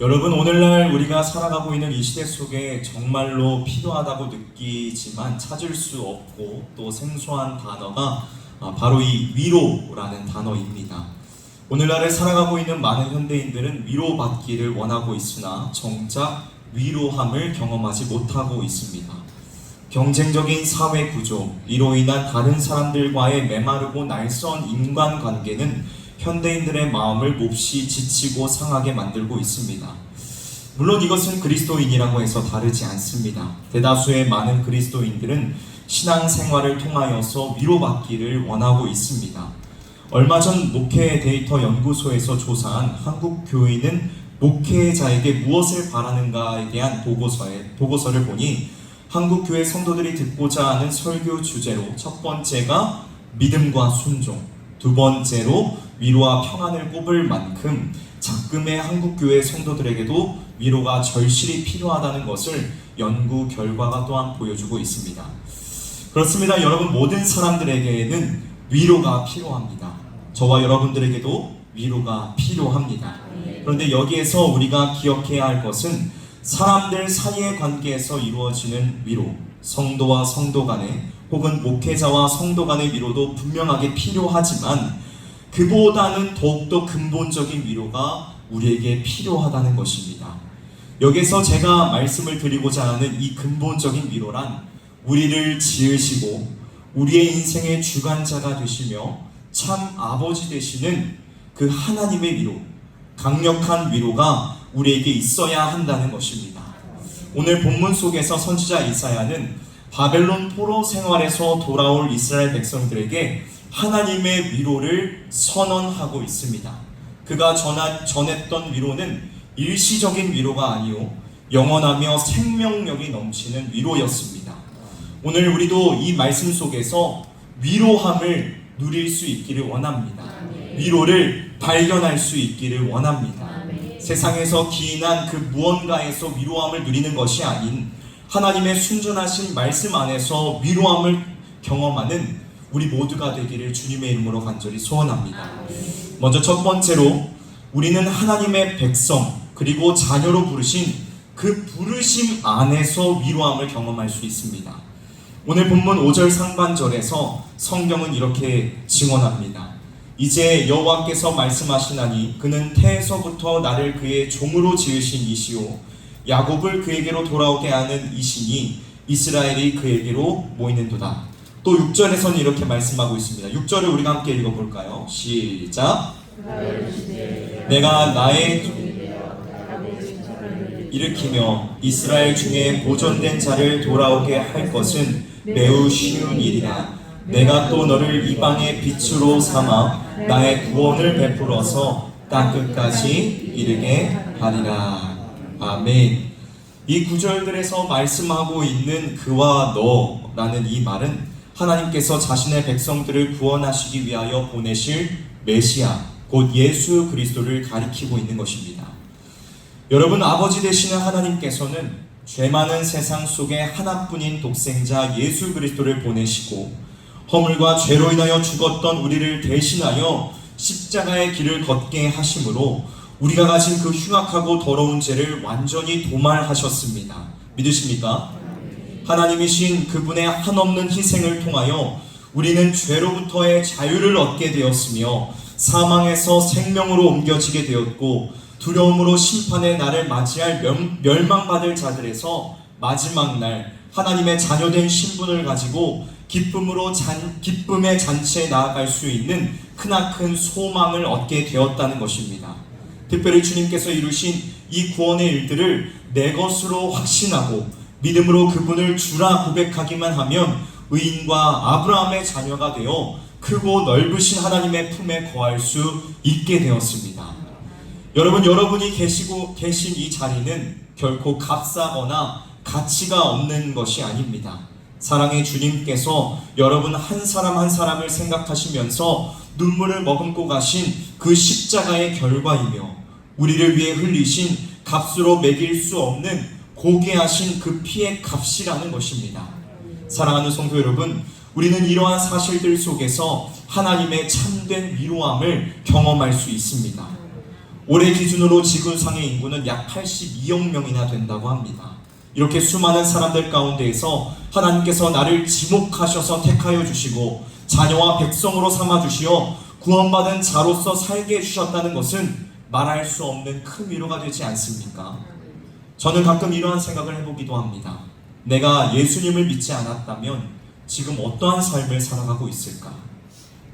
여러분 오늘날 우리가 살아가고 있는 이 시대 속에 정말로 필요하다고 느끼지만 찾을 수 없고 또 생소한 단어가 아, 바로 이 위로라는 단어입니다. 오늘날에 살아가고 있는 많은 현대인들은 위로받기를 원하고 있으나 정작 위로함을 경험하지 못하고 있습니다. 경쟁적인 사회 구조, 이로 인한 다른 사람들과의 메마르고 날선 인간관계는 현대인들의 마음을 몹시 지치고 상하게 만들고 있습니다. 물론 이것은 그리스도인이라고 해서 다르지 않습니다. 대다수의 많은 그리스도인들은 신앙생활을 통하여서 위로받기를 원하고 있습니다. 얼마 전 목회 데이터 연구소에서 조사한 한국 교인은 목회자에게 무엇을 바라는가에 대한 보고서에, 보고서를 보니 한국 교회 성도들이 듣고자 하는 설교 주제로 첫 번째가 믿음과 순종, 두 번째로 위로와 평안을 꼽을 만큼 작금의 한국 교회 성도들에게도 위로가 절실히 필요하다는 것을 연구 결과가 또한 보여주고 있습니다. 그렇습니다. 여러분 모든 사람들에게는 위로가 필요합니다. 저와 여러분들에게도 위로가 필요합니다. 그런데 여기에서 우리가 기억해야 할 것은 사람들 사이의 관계에서 이루어지는 위로, 성도와 성도 간의 혹은 목회자와 성도 간의 위로도 분명하게 필요하지만 그보다는 더욱더 근본적인 위로가 우리에게 필요하다는 것입니다. 여기서 제가 말씀을 드리고자 하는 이 근본적인 위로란 우리를 지으시고 우리의 인생의 주관자가 되시며 참 아버지 되시는 그 하나님의 위로, 강력한 위로가 우리에게 있어야 한다는 것입니다. 오늘 본문 속에서 선지자 이사야는 바벨론 포로 생활에서 돌아올 이스라엘 백성들에게 하나님의 위로를 선언하고 있습니다. 그가 전하, 전했던 위로는 일시적인 위로가 아니요 영원하며 생명력이 넘치는 위로였습니다. 오늘 우리도 이 말씀 속에서 위로함을 누릴 수 있기를 원합니다. 위로를 발견할 수 있기를 원합니다. 세상에서 기인한 그 무언가에서 위로함을 누리는 것이 아닌 하나님의 순전하신 말씀 안에서 위로함을 경험하는 우리 모두가 되기를 주님의 이름으로 간절히 소원합니다. 먼저 첫 번째로 우리는 하나님의 백성 그리고 자녀로 부르신 그 부르심 안에서 위로함을 경험할 수 있습니다. 오늘 본문 5절 상반절에서 성경은 이렇게 증언합니다. 이제 여호와께서 말씀하시나니 그는 태에서부터 나를 그의 종으로 지으신 이시오 야곱을 그에게로 돌아오게 하는 이시니 이스라엘이 그에게로 모이는도다. 또 6절에서는 이렇게 말씀하고 있습니다. 6절을 우리가 함께 읽어볼까요? 시작. 내가 나의 일으키며 이스라엘 중에 보존된 자를 돌아오게 할 것은 매우 쉬운 일이라. 내가 또 너를 이방의 빛으로 삼아 나의 구원을 베풀어서 땅 끝까지 이르게 하리라. 아멘. 이 구절들에서 말씀하고 있는 그와 너라는 이 말은 하나님께서 자신의 백성들을 구원하시기 위하여 보내실 메시아, 곧 예수 그리스도를 가리키고 있는 것입니다. 여러분, 아버지 되시는 하나님께서는 죄 많은 세상 속에 하나뿐인 독생자 예수 그리스도를 보내시고 허물과 죄로 인하여 죽었던 우리를 대신하여 십자가의 길을 걷게 하심으로 우리가 가진 그 흉악하고 더러운 죄를 완전히 도말하셨습니다. 믿으십니까? 하나님이신 그분의 한없는 희생을 통하여 우리는 죄로부터의 자유를 얻게 되었으며 사망에서 생명으로 옮겨지게 되었고 두려움으로 심판의 날을 맞이할 멸, 망받을 자들에서 마지막 날 하나님의 자녀된 신분을 가지고 기쁨으로 잔, 기쁨의 잔치에 나아갈 수 있는 크나큰 소망을 얻게 되었다는 것입니다. 특별히 주님께서 이루신 이 구원의 일들을 내 것으로 확신하고 믿음으로 그분을 주라 고백하기만 하면 의인과 아브라함의 자녀가 되어 크고 넓으신 하나님의 품에 거할 수 있게 되었습니다. 여러분, 여러분이 계시고 계신 이 자리는 결코 값싸거나 가치가 없는 것이 아닙니다. 사랑의 주님께서 여러분 한 사람 한 사람을 생각하시면서 눈물을 머금고 가신 그 십자가의 결과이며 우리를 위해 흘리신 값으로 매길 수 없는 고귀하신 그 피의 값이라는 것입니다. 사랑하는 성도 여러분, 우리는 이러한 사실들 속에서 하나님의 참된 위로함을 경험할 수 있습니다. 올해 기준으로 지구상의 인구는 약 82억 명이나 된다고 합니다. 이렇게 수많은 사람들 가운데에서 하나님께서 나를 지목하셔서 택하여 주시고 자녀와 백성으로 삼아 주시어 구원받은 자로서 살게 해주셨다는 것은 말할 수 없는 큰 위로가 되지 않습니까? 저는 가끔 이러한 생각을 해보기도 합니다. 내가 예수님을 믿지 않았다면 지금 어떠한 삶을 살아가고 있을까?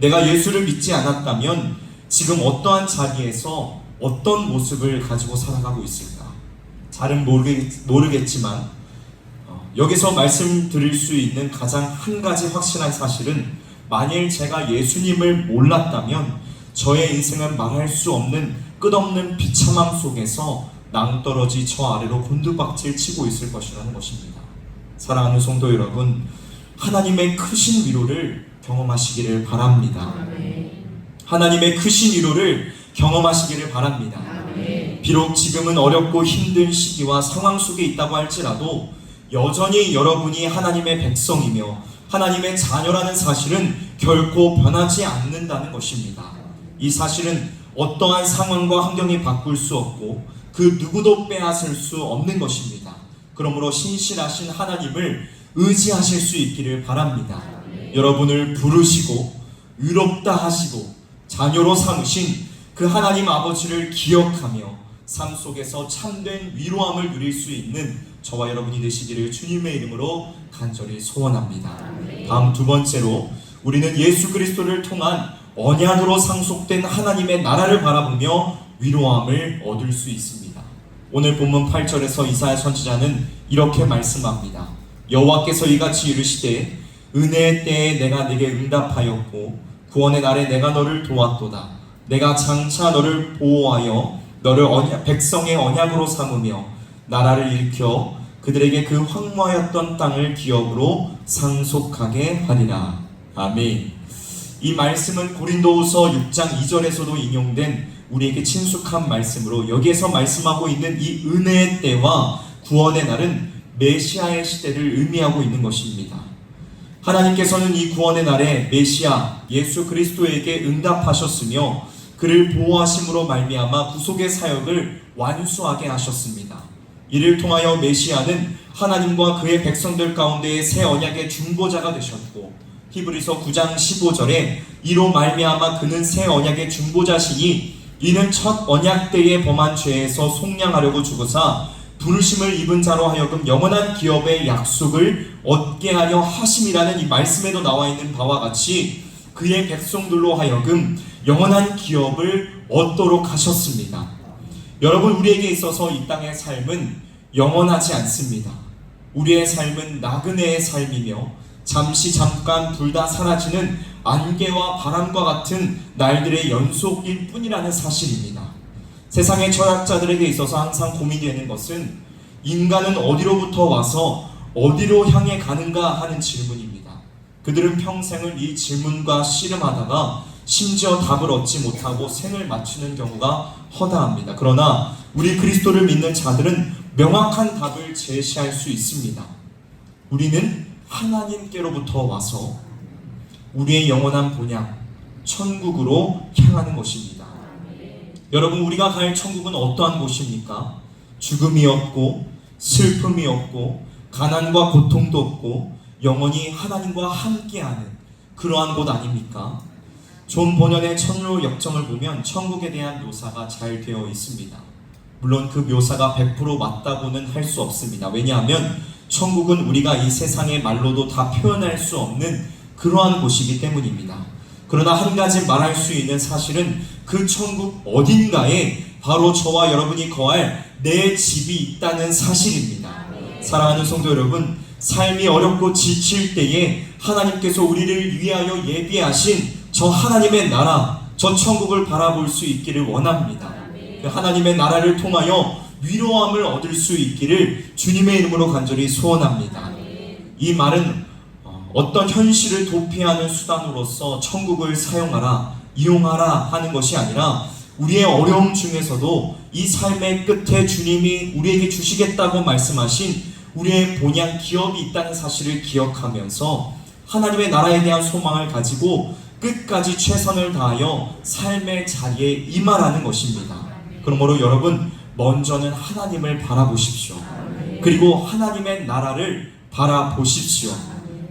내가 예수를 믿지 않았다면 지금 어떠한 자리에서 어떤 모습을 가지고 살아가고 있을까? 잘은 모르겠, 모르겠지만 어, 여기서 말씀드릴 수 있는 가장 한 가지 확실한 사실은 만일 제가 예수님을 몰랐다면 저의 인생은 말할 수 없는 끝없는 비참함 속에서 낭떠러지 저 아래로 곤두박질 치고 있을 것이라는 것입니다. 사랑하는 성도 여러분, 하나님의 크신 위로를 경험하시기를 바랍니다. 하나님의 크신 위로를 경험하시기를 바랍니다. 비록 지금은 어렵고 힘든 시기와 상황 속에 있다고 할지라도 여전히 여러분이 하나님의 백성이며 하나님의 자녀라는 사실은 결코 변하지 않는다는 것입니다. 이 사실은 어떠한 상황과 환경이 바꿀 수 없고 그 누구도 빼앗을 수 없는 것입니다. 그러므로 신실하신 하나님을 의지하실 수 있기를 바랍니다. 여러분을 부르시고 의롭다 하시고 자녀로 삼으신 그 하나님 아버지를 기억하며 삶 속에서 참된 위로함을 누릴 수 있는 저와 여러분이 되시기를 주님의 이름으로 간절히 소원합니다. 다음 두 번째로 우리는 예수 그리스도를 통한 언약으로 상속된 하나님의 나라를 바라보며 위로함을 얻을 수 있습니다. 오늘 본문 8절에서 이사야 선지자는 이렇게 말씀합니다. 여호와께서 이같이 이르시되 은혜의 때에 내가 네게 응답하였고 구원의 날에 내가 너를 도왔도다. 내가 장차 너를 보호하여 너를 언약, 백성의 언약으로 삼으며 나라를 일으켜 그들에게 그 황무하였던 땅을 기업으로 상속하게 하리라. 아멘. 이 말씀은 고린도후서 6장 2절에서도 인용된 우리에게 친숙한 말씀으로 여기에서 말씀하고 있는 이 은혜의 때와 구원의 날은 메시아의 시대를 의미하고 있는 것입니다. 하나님께서는 이 구원의 날에 메시아 예수 그리스도에게 응답하셨으며 그를 보호하심으로 말미암아 구속의 사역을 완수하게 하셨습니다. 이를 통하여 메시아는 하나님과 그의 백성들 가운데의 새 언약의 중보자가 되셨고 히브리서 9장 15절에 이로 말미암아 그는 새 언약의 중보자시니 이는 첫 언약 때에 범한 죄에서 속량하려고 죽으사 부르심을 입은 자로 하여금 영원한 기업의 약속을 얻게 하려 하심이라는 이 말씀에도 나와 있는 바와 같이 그의 백성들로 하여금 영원한 기업을 얻도록 하셨습니다. 여러분 우리에게 있어서 이 땅의 삶은 영원하지 않습니다. 우리의 삶은 나그네의 삶이며 잠시 잠깐 둘 다 사라지는 안개와 바람과 같은 날들의 연속일 뿐이라는 사실입니다. 세상의 철학자들에게 있어서 항상 고민되는 것은 인간은 어디로부터 와서 어디로 향해 가는가 하는 질문입니다. 그들은 평생을 이 질문과 씨름하다가 심지어 답을 얻지 못하고 생을 맞추는 경우가 허다합니다. 그러나 우리 그리스도를 믿는 자들은 명확한 답을 제시할 수 있습니다. 우리는 하나님께로부터 와서 우리의 영원한 본향, 천국으로 향하는 것입니다. 여러분, 우리가 갈 천국은 어떠한 곳입니까? 죽음이 없고, 슬픔이 없고, 가난과 고통도 없고, 영원히 하나님과 함께하는 그러한 곳 아닙니까? 존 본연의 천로 역정을 보면 천국에 대한 묘사가 잘 되어 있습니다. 물론 그 묘사가 100% 맞다고는 할 수 없습니다. 왜냐하면 천국은 우리가 이 세상의 말로도 다 표현할 수 없는 그러한 곳이기 때문입니다. 그러나 한 가지 말할 수 있는 사실은 그 천국 어딘가에 바로 저와 여러분이 거할 내 집이 있다는 사실입니다. 사랑하는 성도 여러분, 삶이 어렵고 지칠 때에 하나님께서 우리를 위하여 예비하신 저 하나님의 나라, 저 천국을 바라볼 수 있기를 원합니다. 그 하나님의 나라를 통하여 위로함을 얻을 수 있기를 주님의 이름으로 간절히 소원합니다. 이 말은 어, 어떤 현실을 도피하는 수단으로서 천국을 사용하라, 이용하라 하는 것이 아니라 우리의 어려움 중에서도 이 삶의 끝에 주님이 우리에게 주시겠다고 말씀하신 우리의 본향 기업이 있다는 사실을 기억하면서 하나님의 나라에 대한 소망을 가지고 끝까지 최선을 다하여 삶의 자리에 임하라는 것입니다. 그러므로 여러분 먼저는 하나님을 바라보십시오. 그리고 하나님의 나라를 바라보십시오.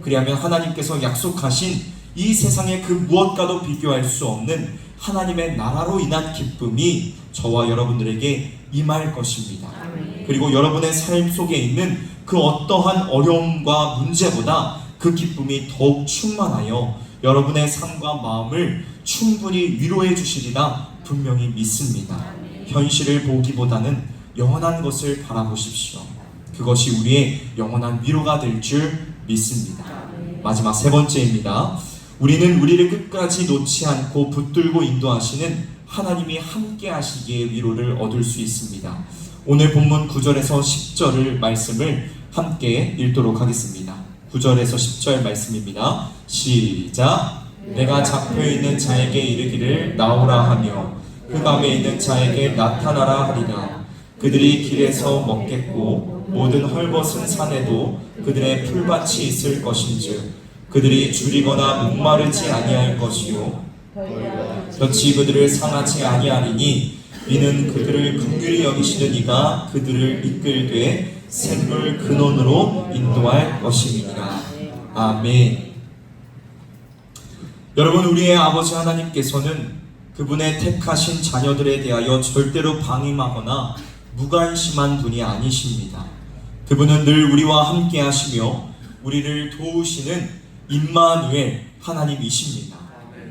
그리하면 하나님께서 약속하신 이 세상의 그 무엇과도 비교할 수 없는 하나님의 나라로 인한 기쁨이 저와 여러분들에게 임할 것입니다. 그리고 여러분의 삶 속에 있는 그 어떠한 어려움과 문제보다 그 기쁨이 더욱 충만하여 여러분의 삶과 마음을 충분히 위로해 주시리라 분명히 믿습니다. 현실을 보기보다는 영원한 것을 바라보십시오. 그것이 우리의 영원한 위로가 될 줄 믿습니다. 마지막 세 번째입니다. 우리는 우리를 끝까지 놓지 않고 붙들고 인도하시는 하나님이 함께 하시기에 위로를 얻을 수 있습니다. 오늘 본문 9절에서 10절을 말씀을 함께 읽도록 하겠습니다. 9절에서 10절 말씀입니다. 시작. 내가 잡혀 있는 자에게 이르기를 나오라 하며 흑암에 있는 자에게 나타나라 하리라. 그들이 길에서 먹겠고 모든 헐벗은 산에도 그들의 풀밭이 있을 것인즉 그들이 줄이거나 목마르지 아니할 것이요. 볕이 그들을 상하지 아니하리니 이는 그들을 긍휼히 여기시는 이가 그들을 이끌되 샘물 근원으로 인도할 것임이니라. 아멘. 여러분 우리의 아버지 하나님께서는 그분의 택하신 자녀들에 대하여 절대로 방임하거나 무관심한 분이 아니십니다. 그분은 늘 우리와 함께 하시며 우리를 도우시는 임마누엘 하나님이십니다.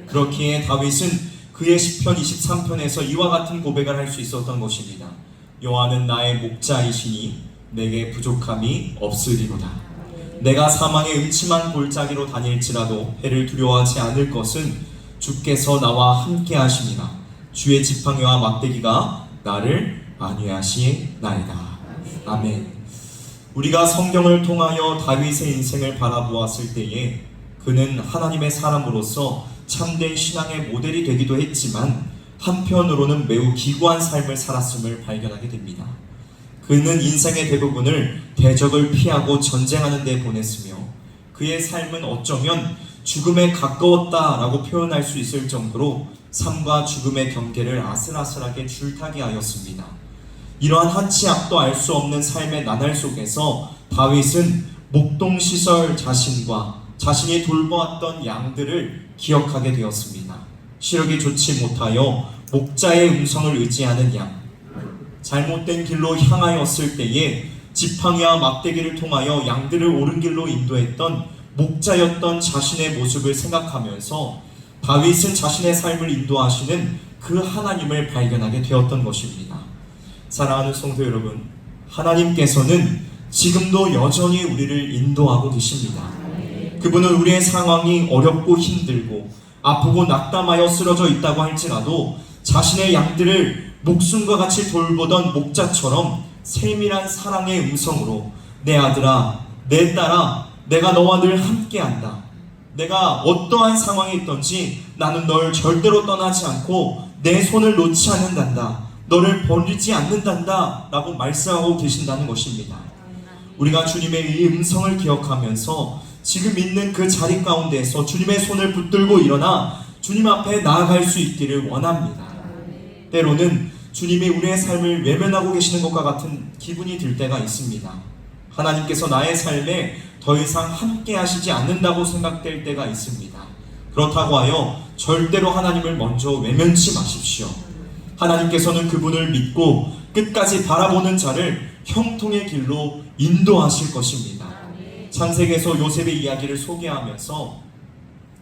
그렇기에 다윗은 그의 시편 23편에서 이와 같은 고백을 할 수 있었던 것입니다. 여호와는 나의 목자이시니 내게 부족함이 없으리로다. 내가 사망의 음침한 골짜기로 다닐지라도 해를 두려워하지 않을 것은 주께서 나와 함께 하심이라 주의 지팡이와 막대기가 나를 안위하시나이다. 아멘. 우리가 성경을 통하여 다윗의 인생을 바라보았을 때에 그는 하나님의 사람으로서 참된 신앙의 모델이 되기도 했지만 한편으로는 매우 기구한 삶을 살았음을 발견하게 됩니다. 그는 인생의 대부분을 대적을 피하고 전쟁하는 데 보냈으며 그의 삶은 어쩌면 죽음에 가까웠다라고 표현할 수 있을 정도로 삶과 죽음의 경계를 아슬아슬하게 줄타기 하였습니다. 이러한 한치 앞도 알 수 없는 삶의 나날 속에서 다윗은 목동 시설 자신과 자신이 돌보았던 양들을 기억하게 되었습니다. 시력이 좋지 못하여 목자의 음성을 의지하는 양, 잘못된 길로 향하였을 때에 지팡이와 막대기를 통하여 양들을 옳은 길로 인도했던 목자였던 자신의 모습을 생각하면서 다윗은 자신의 삶을 인도하시는 그 하나님을 발견하게 되었던 것입니다. 사랑하는 성도 여러분, 하나님께서는 지금도 여전히 우리를 인도하고 계십니다. 그분은 우리의 상황이 어렵고 힘들고 아프고 낙담하여 쓰러져 있다고 할지라도 자신의 양들을 목숨과 같이 돌보던 목자처럼 세밀한 사랑의 음성으로 내 아들아, 내 딸아, 내가 너와 늘 함께한다. 내가 어떠한 상황이 있든지 나는 널 절대로 떠나지 않고 내 손을 놓지 않는단다. 너를 버리지 않는단다. 라고 말씀하고 계신다는 것입니다. 우리가 주님의 이 음성을 기억하면서 지금 있는 그 자리 가운데에서 주님의 손을 붙들고 일어나 주님 앞에 나아갈 수 있기를 원합니다. 때로는 주님이 우리의 삶을 외면하고 계시는 것과 같은 기분이 들 때가 있습니다. 하나님께서 나의 삶에 더 이상 함께 하시지 않는다고 생각될 때가 있습니다. 그렇다고 하여 절대로 하나님을 먼저 외면치 마십시오. 하나님께서는 그분을 믿고 끝까지 바라보는 자를 형통의 길로 인도하실 것입니다. 창세기에서 요셉의 이야기를 소개하면서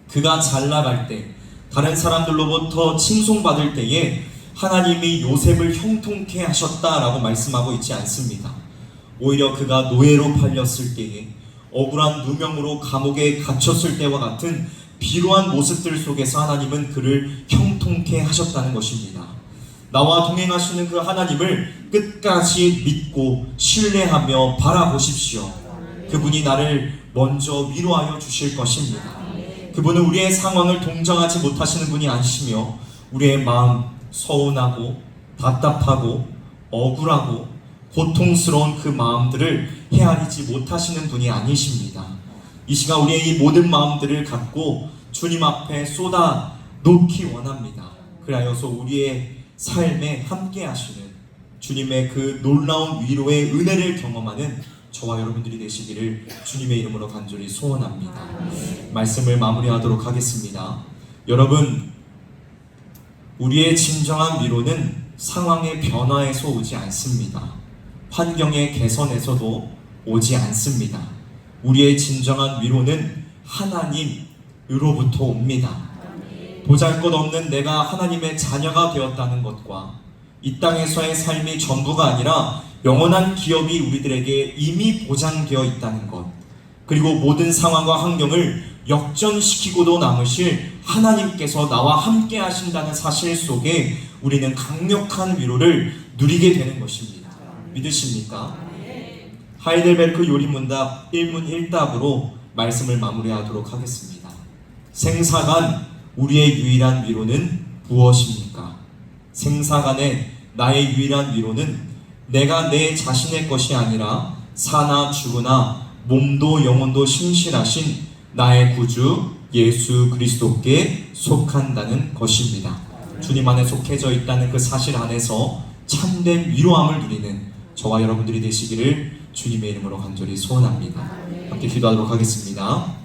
그가 잘 나갈 때 다른 사람들로부터 칭송받을 때에 하나님이 요셉을 형통케 하셨다라고 말씀하고 있지 않습니다. 오히려 그가 노예로 팔렸을 때에 억울한 누명으로 감옥에 갇혔을 때와 같은 비루한 모습들 속에서 하나님은 그를 형통케 하셨다는 것입니다. 나와 동행하시는 그 하나님을 끝까지 믿고 신뢰하며 바라보십시오. 그분이 나를 먼저 위로하여 주실 것입니다. 그분은 우리의 상황을 동정하지 못하시는 분이 아니시며 우리의 마음 서운하고 답답하고 억울하고 고통스러운 그 마음들을 헤아리지 못하시는 분이 아니십니다. 이 시간 우리의 이 모든 마음들을 갖고 주님 앞에 쏟아 놓기 원합니다. 그리하여서 우리의 삶에 함께 하시는 주님의 그 놀라운 위로의 은혜를 경험하는 저와 여러분들이 되시기를 주님의 이름으로 간절히 소원합니다. 말씀을 마무리하도록 하겠습니다. 여러분, 우리의 진정한 위로는 상황의 변화에서 오지 않습니다. 환경의 개선에서도 오지 않습니다. 우리의 진정한 위로는 하나님으로부터 옵니다. 보잘 것 없는 내가 하나님의 자녀가 되었다는 것과 이 땅에서의 삶이 전부가 아니라 영원한 기업이 우리들에게 이미 보장되어 있다는 것. 그리고 모든 상황과 환경을 역전시키고도 남으실 하나님께서 나와 함께 하신다는 사실 속에 우리는 강력한 위로를 누리게 되는 것입니다. 믿으십니까? 하이델베르크 요리문답 1문 1답으로 말씀을 마무리하도록 하겠습니다. 생사간 우리의 유일한 위로는 무엇입니까? 생사간의 나의 유일한 위로는 내가 내 자신의 것이 아니라 사나 죽으나 몸도 영혼도 신실하신 나의 구주 예수 그리스도께 속한다는 것입니다. 주님 안에 속해져 있다는 그 사실 안에서 참된 위로함을 누리는 저와 여러분들이 되시기를 주님의 이름으로 간절히 소원합니다. 함께 기도하도록 하겠습니다.